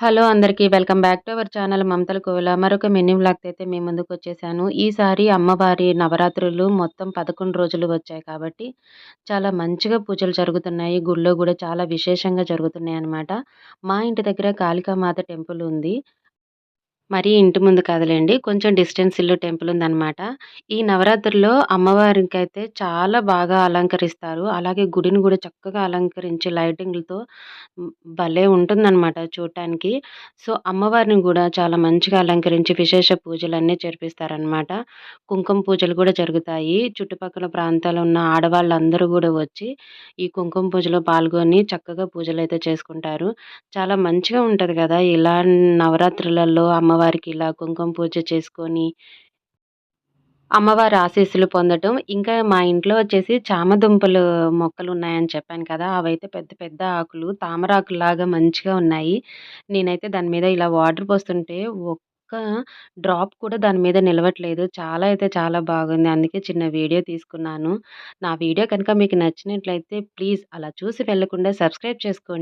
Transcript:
Hello అందరికీ welcome back to our channel Mamatala Kovila. మరొక mini వ్లాగ్తో అయితే మీ ముందుకు వచ్చేసాను. ఈసారి అమ్మవారి నవరాత్రులు మొత్తం పదకొండు రోజులు వచ్చాయి కాబట్టి చాలా మంచిగా పూజలు జరుగుతున్నాయి. గుళ్ళో కూడా చాలా విశేషంగా జరుగుతున్నాయి అన్నమాట. మా ఇంటి దగ్గర కాళికామాత టెంపుల్ ఉంది. మరీ ఇంటి ముందు కదలండి కొంచెం డిస్టెన్స్ ఇల్లు టెంపుల్ ఉందన్నమాట ఈ నవరాత్రుల్లో అమ్మవారికైతే చాలా బాగా అలంకరిస్తారు. అలాగే గుడిని కూడా చక్కగా అలంకరించి లైటింగ్‌లతో భలే ఉంటుందన్నమాట చూడటానికి. సో, అమ్మవారిని కూడా చాలా మంచిగా అలంకరించి విశేష పూజలన్నీ జరిపిస్తారనమాట. కుంకుమ పూజలు కూడా జరుగుతాయి. చుట్టుపక్కల ప్రాంతాల్లో ఉన్న ఆడవాళ్ళందరూ కూడా వచ్చి ఈ కుంకుమ పూజలో పాల్గొని చక్కగా పూజలు అయితే చేసుకుంటారు. చాలా మంచిగా ఉంటుంది కదా ఇలా నవరాత్రులలో అమ్మవారికి ఇలా కుంకుమ పూజ చేసుకొని అమ్మవారి ఆశీస్సులు పొందటం. ఇంకా మా ఇంట్లో వచ్చేసి చామదుంపలు మొక్కలు ఉన్నాయని చెప్పాను కదా! అవైతే పెద్ద పెద్ద ఆకులు తామరాకులాగా మంచిగా ఉన్నాయి. నేనైతే దాని మీద ఇలా వాటర్ పోస్తుంటే ఒక్క డ్రాప్ కూడా దాని మీద నిలవట్లేదు. చాలా అయితే చాలా బాగుంది. అందుకే చిన్న వీడియో తీసుకున్నాను. నా వీడియో కనుక మీకు నచ్చినట్లయితే ప్లీజ్ అలా చూసి వెళ్ళకుండా సబ్స్క్రైబ్ చేసుకోండి.